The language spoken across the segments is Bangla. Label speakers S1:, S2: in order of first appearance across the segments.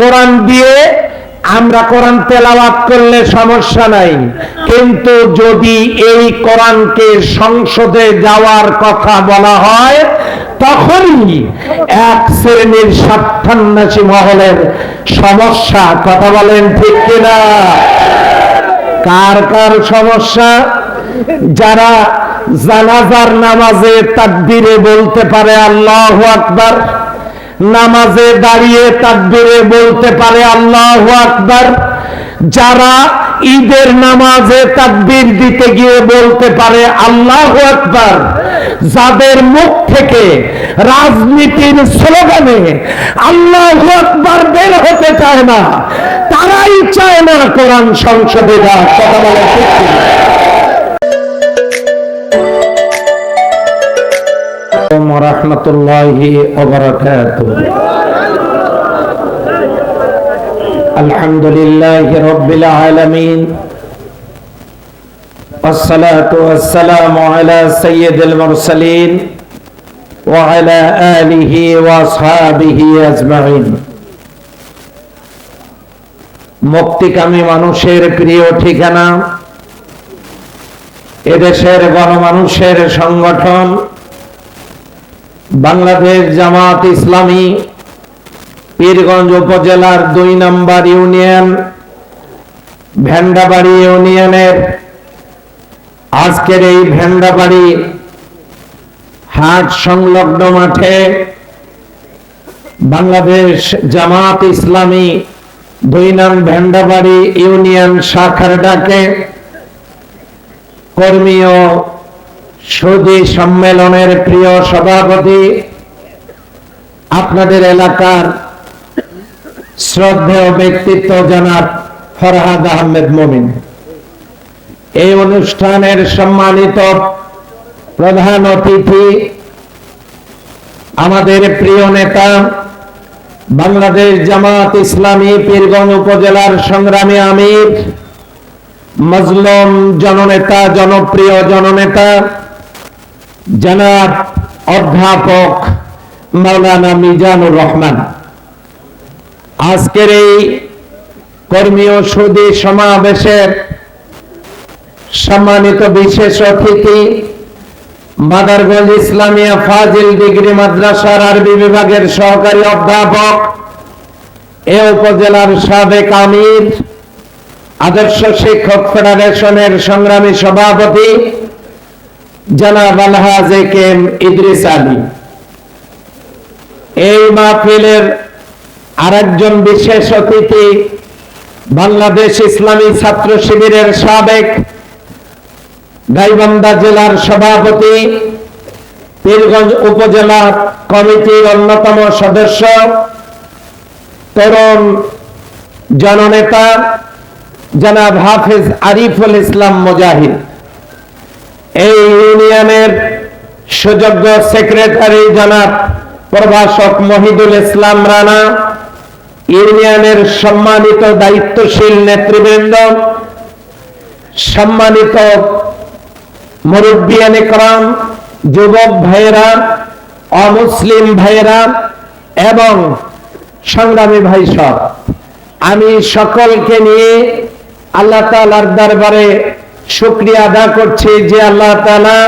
S1: কোরআন দিয়ে আমরা কোরআন তেলাওয়াত করলে সমস্যা নাই। কিন্তু যদি এই কোরআনকে সংসদে যাওয়ার কথা বলা হয়, তখনই এক শ্রেণির স্বার্থান্বেষী মহলের সমস্যা, কথা বলেন ঠিক কিনা? কার কার সমস্যা? যারা জানাজার নামাজে তাকবীরে বলতে পারে আল্লাহ আকবার। নামাজে দাঁড়িয়ে তাকবীরে বলতে পারে আল্লাহু আকবার। যারা ঈদের নামাজে তাকবীর দিতে গিয়ে বলতে পারে আল্লাহু আকবার, যাদের মুখ থেকে রাজনীতির স্লোগানে আল্লাহু আকবার বের হতে চায় না, তারাই চায় না কোরআন সংসদে যা কথা বলে ঠিক কিনা? ورحمة الله وبركاته الحمد لله رب العالمين والصلاة والسلام على سيد المرسلين وعلى آله وأصحابه أجمعين মুক্তিকামী মানুষের প্রিয় ঠিকানা এদেশের গণমানুষের সংগঠন বাংলাদেশ জামাত ইসলামী, পীরগঞ্জ উপজেলার দুই নম্বর ইউনিয়ন, ভেন্ডাবাড়ি ইউনিয়নের আজকের এই ভেন্ডাবাড়ি হাট সংলগ্ন মাঠে বাংলাদেশ জামাত ইসলামী দুই নাম ভেন্ডাবাড়ি ইউনিয়ন শাখার ডাকে কর্মীয় সুদী সম্মেলনের প্রিয় সভাপতি, আপনাদের এলাকার শ্রদ্ধেয় ব্যক্তিত্ব জনাব ফরহাদ আহমেদ মমিন। এই অনুষ্ঠানের সম্মানিত প্রধান অতিথি, আমাদের প্রিয় নেতা, বাংলাদেশ জামাত ইসলামী পীরগঞ্জ উপজেলার সংগ্রামী আমির, মজলুম জননেতা, জনপ্রিয় জননেতা জনাব অধ্যাপক মাওলানা মিজানুর রহমান। আজকের এই কর্মীয় সুদী সমাবেশের সম্মানিত বিশেষ অতিথি মাদারগঞ্জ ইসলামিয়া ফাজিল ডিগ্রি মাদ্রাসার আরবি বিভাগের সহকারী অধ্যাপক এ উপজেলার সাবেক আমির, আদর্শ শিক্ষক ফেডারেশনের সংগ্রামী সভাপতি এই মাহফিলের আরেকজন বিশেষ অতিথি বাংলাদেশ ইসলামী ছাত্র শিবিরের সাবেক গাইবান্ধা জেলার সভাপতি, পীরগঞ্জ উপজেলা কমিটির অন্যতম সদস্য, তরুণ জননেতা জনাব হাফিজ আরিফুল ইসলাম মুজাহিদ। এই ইউনিয়নের সুযোগ্য সেক্রেটারি জনাব প্রভাষক মহিদুল ইসলাম রানা, ইউনিয়নের সম্মানিত দায়িত্বশীল নেতৃবৃন্দ, সম্মানিত মুরব্বিয়ান ইকরাম, যুবক ভাইয়েরা, অমুসলিম ভাইয়েরা এবং সংগ্রামী ভাই সব, আমি সকলকে নিয়ে আল্লাহ তালার দরবারে শুক্রিয়া আদা করছি যে আল্লাহ তালা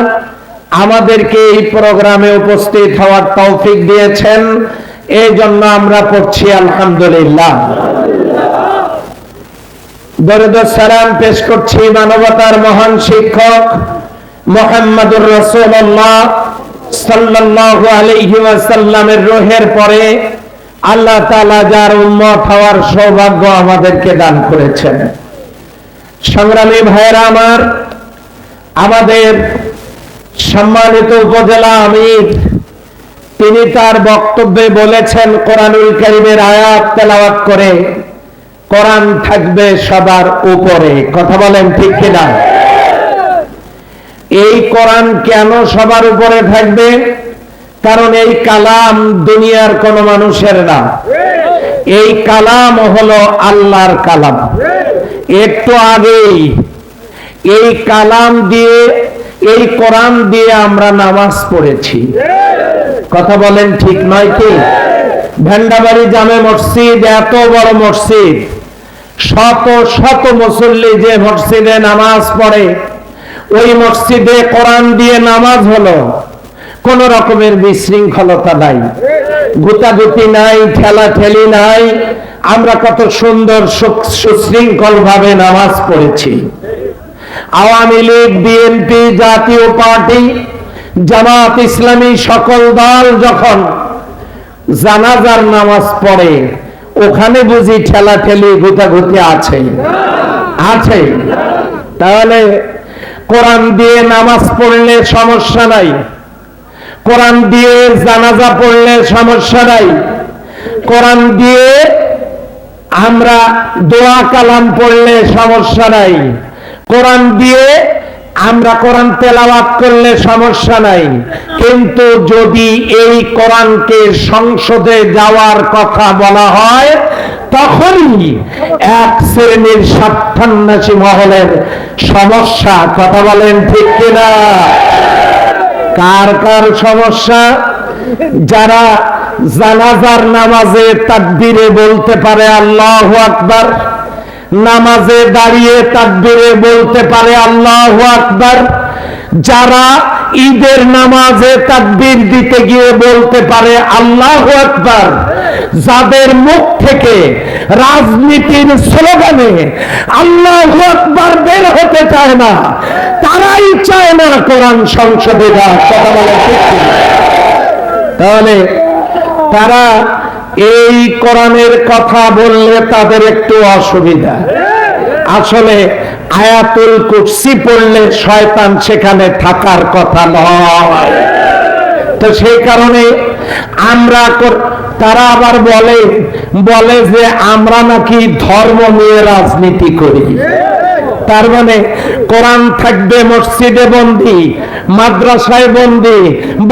S1: আমাদেরকে এই প্রোগ্রামে উপস্থিত হওয়ার তৌফিক দিয়েছেন। এই জন্য আমরা পড়ছি আলহামদুলিল্লাহ। দরদ সালাম পেশ করছি মানবতার মহান শিক্ষক মোহাম্মদুর রসুল্লাহ সাল্লাল্লাহু আলাইহি ওয়াসাল্লামের রোহের পরে আল্লাহ তাআলা যার উম্মত হওয়ার সৌভাগ্য আমাদেরকে দান করেছেন। সংগ্রামী ভাইয়েরা আমার, আমাদের সম্মানিত উপজেলা আমির, তিনি তার বক্তব্যে বলেছেন, কোরআনুল করিমের আয়াত তেলাওয়াত করে কোরআন থাকবে সবার উপরে। কথা বলেন ঠিক কিনা? এই কোরআন কেন সবার উপরে থাকবে? কারণ এই কালাম দুনিয়ার কোন মানুষের না। এই কালাম হলো আল্লাহর কালাম। একটু আগেই এই কালাম দিয়ে, এই কোরআন দিয়ে আমরা নামাজ পড়েছি। কথা বলেন ঠিক নয় কি? ভেন্ডাবাড়ি জামে মসজিদ, এত বড় মসজিদ। শত শত মুসল্লি যে মসজিদে নামাজ পড়ে, ওই মসজিদে কোরআন দিয়ে নামাজ হলো। কোন রকমের বিশৃঙ্খলতা নাই। গুতাগুতি নাই ঠেলা ঠেলি নাই আমরা কত সুন্দর সুশৃঙ্খল ভাবে নামাজ পড়েছি। আওয়ামী লীগ বিএনপি জাতীয় পার্টি, জামাত ইসলামী সকল দল যখন জানাজার নামাজ পড়ে, ওখানে বুঝি ঠেলা ঠেলি গুতাগুতি আছে। আছে। তাহলে কোরআন দিয়ে নামাজ পড়লে সমস্যা নাই। কোরআন দিয়ে জানাজা পড়লে সমস্যা নাই। কোরআন দিয়ে আমরা দোয়া কালাম পড়লে সমস্যা নাই। কোরআন দিয়ে আমরা কোরআন তেলাওয়াত করলে সমস্যা নাই। কিন্তু যদি এই কোরআনকে সংসদে যাওয়ার কথা বলা হয়, তখনই এক শ্রেণির স্বার্থান্বেষী মহলের সমস্যা। কথা বলেন ঠিক কিনা? কার কার সমস্যা? যারা জানাজার নামাজে তাকবীরে বলতে পারে আল্লাহ আকবার, নামাজে দাঁড়িয়ে তাকবীরে বলতে পারে আল্লাহ আকবার, যারা ঈদের নামাজে তাকবীর দিতে গিয়ে বলতে পারে আল্লাহ আকবার, যাদের মুখ থেকে রাজনীতির স্লোগানে আল্লাহ আকবার বের হতে চায় না, তারাই চায় না কোরআন সংসদে কথা বলে? তাহলে তারা এই কোরআনের কথা বললে তাদের একটু অসুবিধা। আসলে আয়াতুল কুরসি পড়লে শয়তান সেখানে থাকার কথা নয়। তো সেই কারণে আমরা তারা আবার বলে বলে যে আমরা নাকি ধর্ম নিয়ে রাজনীতি করি। তার মানে কোরআন থাকবে মসজিদে বন্দি, মাদ্রাসায় বন্দি,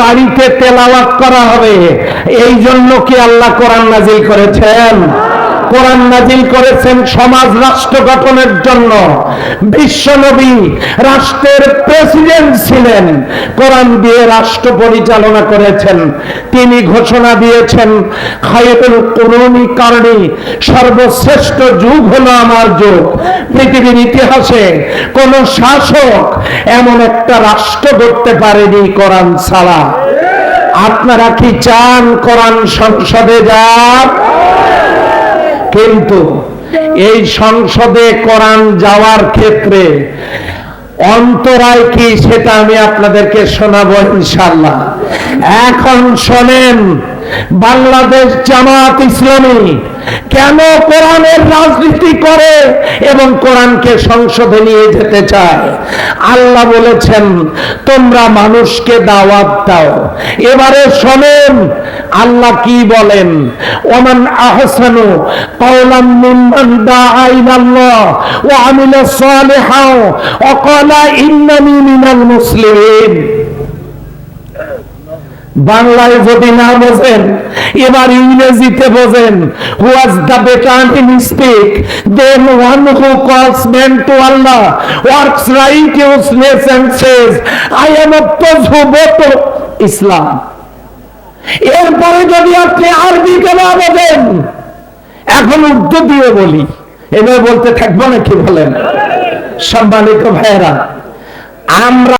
S1: বাড়িতে তেলাওয়াত করা হবে। এই জন্য কি আল্লাহ কোরআন নাজিল করেছেন? কোরআন নাজিল করেছেন সমাজ রাষ্ট্র গঠনের জন্য। বিশ্বনবী রাষ্ট্রের প্রেসিডেন্ট ছিলেন, কোরআন দিয়ে রাষ্ট্র পরিচালনা করেছেন। তিনি ঘোষণা দিয়েছেন, খায়রুল কুরুনি কারণী সর্বশ্রেষ্ঠ যুগ হলো আমার যুগ। পৃথিবীর ইতিহাসে কোন শাসক এমন একটা রাষ্ট্র করতে পারেনি কোরআন ছাড়া। আপনারা কি চান কোরআন সংসদে যাক? কিন্তু এই সংসদে কোরআন যাওয়ার ক্ষেত্রে অন্তরায় কি সেটা আমি আপনাদেরকে শোনাবো ইনশাল্লাহ এখন শোনেন বাংলাদেশ জামাত ইসলামী কেন কোরআনের রাজনীতি করে এবং কোরআনকে সংসদে নিয়ে যেতে চায়? আল্লাহ বলেছেন, তোমরা মানুষকে দাওয়াত দাও। এবারে শোনেন, আল্লাহ কি বলেন? ওমান আহসানু কওলাম মিম্মান দাআ ইলাল্লাহ ওয়া আমিলা সালিহাও ওয়া ক্বালা ইন্নানি মিনাল মুসলিমিন। বাংলায় যদি না বোঝেন, এবার ইংরেজিতে বোঝেন was the better in speak then one who calls men to Allah works right righteousness and says I am oppose who both Islam এরপরে যদি আপনি আরবিতে না বোঝেন, এখন উর্দু দিয়ে বলি এবার বলতে থাকব নাকি বলেন? সম্মানিত ভাইয়েরা, আমরা